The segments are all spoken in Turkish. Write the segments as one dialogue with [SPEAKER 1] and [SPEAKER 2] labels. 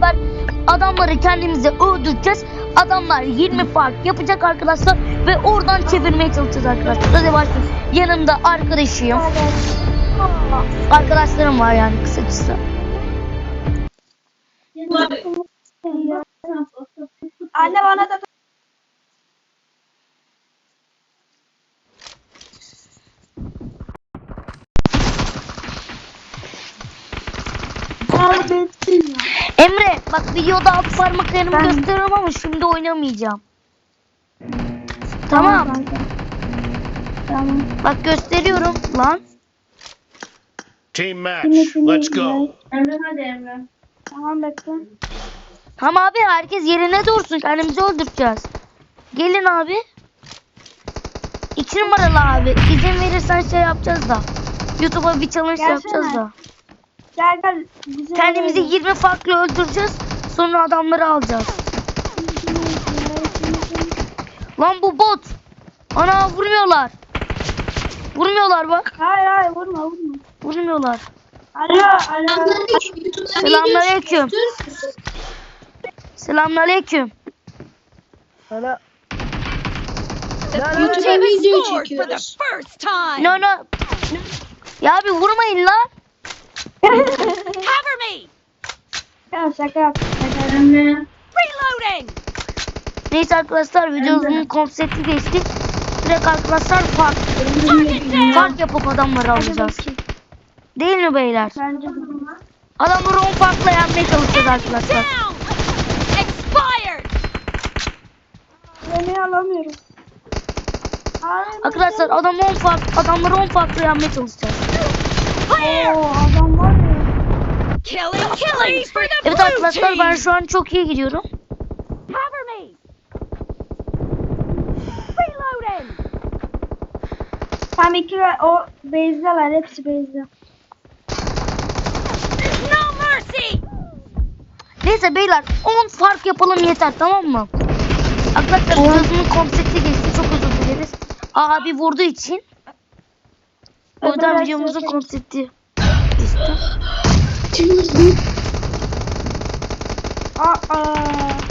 [SPEAKER 1] beraber adamları kendimize öldüreceğiz. Adamlar 20 fark yapacak arkadaşlar ve oradan çevirmeye çalışacağız arkadaşlar. Hadi başlayalım. Yanımda arkadaşıyım. Arkadaşlarım var yani kısacası.
[SPEAKER 2] Anne bana da
[SPEAKER 1] Emre bak videoda alt parmaklarımı
[SPEAKER 2] Ben-
[SPEAKER 1] gösteriyorum ama şimdi oynamayacağım. Tamam.
[SPEAKER 2] kanka. Tamam.
[SPEAKER 1] Bak gösteriyorum lan.
[SPEAKER 3] Team match. Let's go.
[SPEAKER 4] Emre hadi Emre.
[SPEAKER 2] Tamam bekle.
[SPEAKER 1] Tamam abi herkes yerine dursun. Kendimizi öldüreceğiz. Gelin abi. İki numaralı abi. İzin verirsen şey yapacağız da. YouTube'a bir challenge
[SPEAKER 2] Gelsene.
[SPEAKER 1] yapacağız da.
[SPEAKER 2] Gel gel. Bize
[SPEAKER 1] Kendimizi 20 farklı öldüreceğiz. Sonra adamları alacağız. Lan bu bot. Ana vurmuyorlar. Vurmuyorlar bak.
[SPEAKER 2] Hayır hayır vurma vurma.
[SPEAKER 1] Vurmuyorlar.
[SPEAKER 2] Alo alo.
[SPEAKER 1] Selamünaleyküm. Selamünaleyküm.
[SPEAKER 4] YouTube'a video çekiyoruz.
[SPEAKER 1] No no. Ya abi vurmayın lan.
[SPEAKER 5] Cover me.
[SPEAKER 2] Ya şaka yap. Şaka yap.
[SPEAKER 4] Emre.
[SPEAKER 5] Reloading.
[SPEAKER 1] Neyse arkadaşlar videomuzun konsepti geçtik. Direkt arkadaşlar fark, fark yapıp adamları alacağız. Değil mi beyler?
[SPEAKER 2] Bence.
[SPEAKER 1] Adamları 10 farkla yenmeye çalışacağız arkadaşlar.
[SPEAKER 2] Yemeği alamıyorum.
[SPEAKER 1] Arkadaşlar adam 10 fark, adamları 10 farkla yenmeye çalışacağız.
[SPEAKER 2] Oo adam.
[SPEAKER 5] Killing, killing for the
[SPEAKER 1] Evet arkadaşlar ben şu an çok iyi gidiyorum.
[SPEAKER 5] Cover me. Reloading.
[SPEAKER 2] Tam iki ve o base'deler hepsi base'de.
[SPEAKER 5] No mercy.
[SPEAKER 1] Neyse beyler 10 fark yapalım yeter tamam mı? Arkadaşlar videomuzun konsepti geçti çok özür dileriz. Abi vurduğu için. O yüzden videomuzun
[SPEAKER 2] zaten-
[SPEAKER 1] konsepti geçti.
[SPEAKER 2] Aa.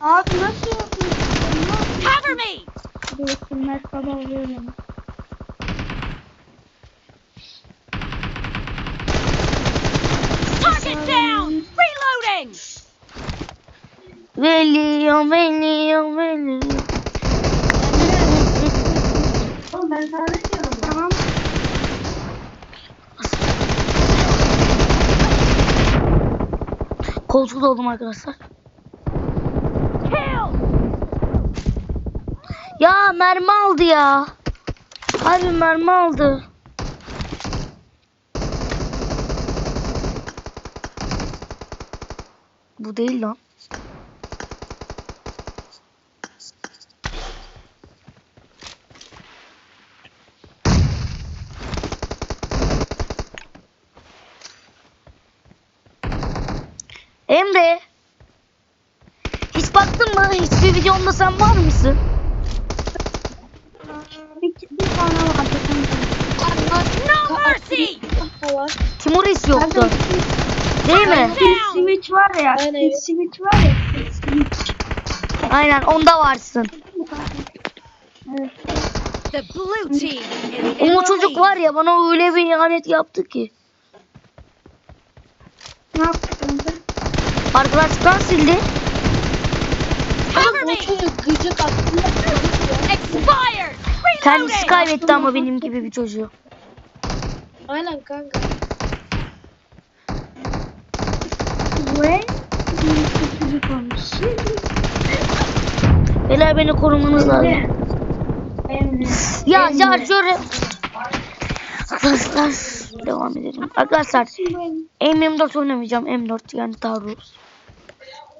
[SPEAKER 2] Abi nasıl yapıyorsun?
[SPEAKER 5] Cover me.
[SPEAKER 2] Resimler kadar oluyor yani.
[SPEAKER 5] Target down. Reloading.
[SPEAKER 1] Veriyorum, veriyorum, veriyorum.
[SPEAKER 4] Oğlum ben sana ne diyorum?
[SPEAKER 2] Tamam.
[SPEAKER 1] Koltuğu oldum arkadaşlar.
[SPEAKER 5] Kill.
[SPEAKER 1] Ya mermi aldı ya. Harbi mermi aldı. Bu değil lan. Emre. Hiç baktın mı? Hiçbir videomda sen var mısın?
[SPEAKER 2] Bir, bir tane vardı.
[SPEAKER 5] No mercy.
[SPEAKER 1] Timur hiç yoktu. Değil mi?
[SPEAKER 2] Switch var ya. Switch var ya.
[SPEAKER 1] Aynen onda varsın.
[SPEAKER 5] The blue team the
[SPEAKER 1] çocuk var ya bana öyle bir ihanet yaptı ki.
[SPEAKER 2] Ne yaptık kanka?
[SPEAKER 1] Arkadaşlıktan sildi.
[SPEAKER 5] Cover me.
[SPEAKER 4] gıcık aklında
[SPEAKER 5] Expired.
[SPEAKER 1] Kendisi kaybetti ama benim gibi bir çocuğu.
[SPEAKER 4] Aynen kanka.
[SPEAKER 2] Ve çocuk olmuş.
[SPEAKER 1] Beyler beni korumanız lazım. Ya şarjörü. Arkadaşlar devam edelim. Arkadaşlar M24 oynamayacağım. M4 yani taarruz.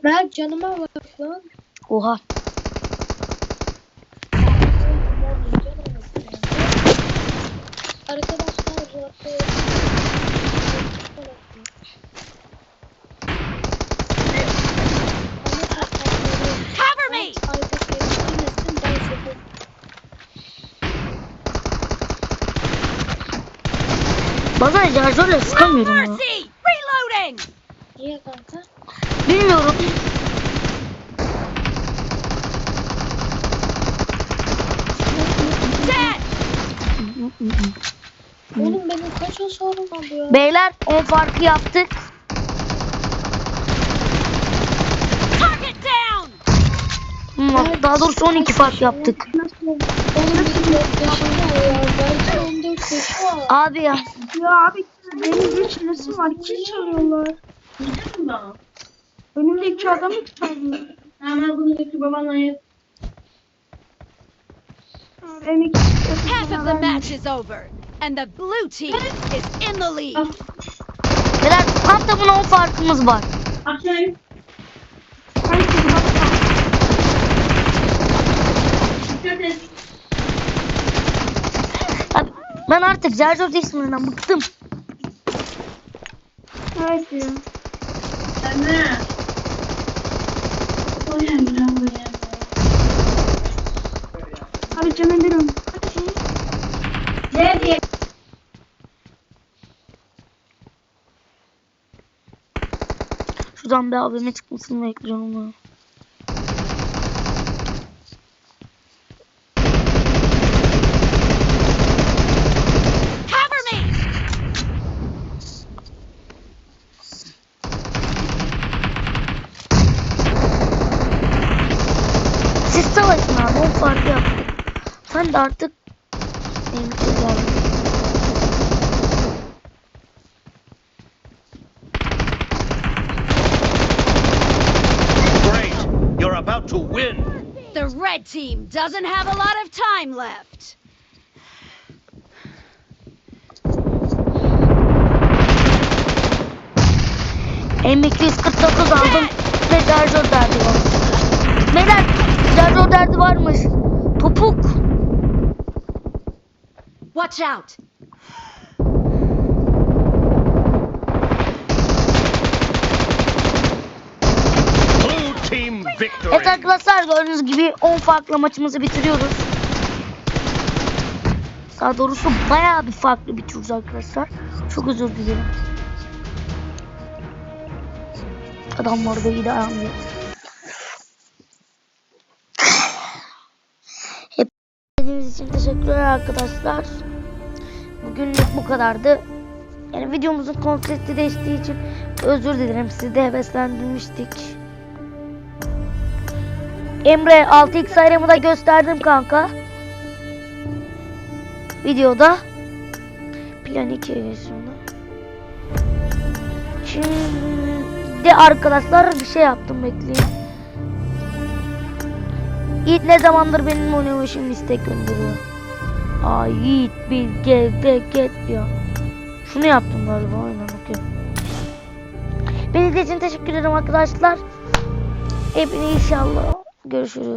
[SPEAKER 4] Berk canıma bak lan.
[SPEAKER 1] Oha.
[SPEAKER 4] Arkadaşlar
[SPEAKER 1] Bazen şarjörle sıkamıyorum ya.
[SPEAKER 5] Niye kanka? Bilmiyorum. Oğlum benim kaç hasarım oldu ya?
[SPEAKER 1] Beyler o farkı yaptık. Hmm, daha doğrusu 12 fark yaptık.
[SPEAKER 4] Oğlum
[SPEAKER 1] Abi ya.
[SPEAKER 2] Ya abi benim bir çilesim var. Kil çalıyorlar. Önümdeki adamı çalıyor.
[SPEAKER 6] Hemen bunu götür babanla
[SPEAKER 2] iki
[SPEAKER 5] Half of the match is over, and the blue team is in the lead.
[SPEAKER 1] Beyler tam da buna 10 farkımız var.
[SPEAKER 2] Bak.
[SPEAKER 6] dikkat et.
[SPEAKER 1] Abi, ben artık Zerjor isminden bıktım.
[SPEAKER 2] Ya.
[SPEAKER 6] Anne.
[SPEAKER 2] Abi canım benim.
[SPEAKER 6] Nerede?
[SPEAKER 1] Şuradan bir abime çıkmasını bekliyorum. ya. Siz savaşın abi 10 farkı yaptık. Sen de artık benimki geldi.
[SPEAKER 3] Great. You're about to win.
[SPEAKER 5] The red team doesn't have a lot of time left.
[SPEAKER 1] M249 aldım ve Zerjor derdi var. Beyler Zerjor derdi varmış. Topuk.
[SPEAKER 5] Watch out!
[SPEAKER 3] Blue team victory.
[SPEAKER 1] Evet arkadaşlar gördüğünüz gibi 10 farklı maçımızı bitiriyoruz. Daha doğrusu bayağı bir farklı bitiriyoruz arkadaşlar. Çok özür dilerim. Adamlar da iyi dayanmıyor. İzlediğiniz için teşekkürler arkadaşlar. Bugünlük bu kadardı. Yani videomuzun konsepti değiştiği için özür dilerim. Sizi de heveslendirmiştik. Emre 6x ayrımı da gösterdim kanka. Videoda. Plan 2 şimdi. Şimdi arkadaşlar bir şey yaptım bekleyin. Yiğit ne zamandır benim şimdi istek gönderiyor. Aa Yiğit bir gel de get ya. Şunu yaptım galiba aynen okey. Beni için teşekkür ederim arkadaşlar. Hepinize inşallah görüşürüz.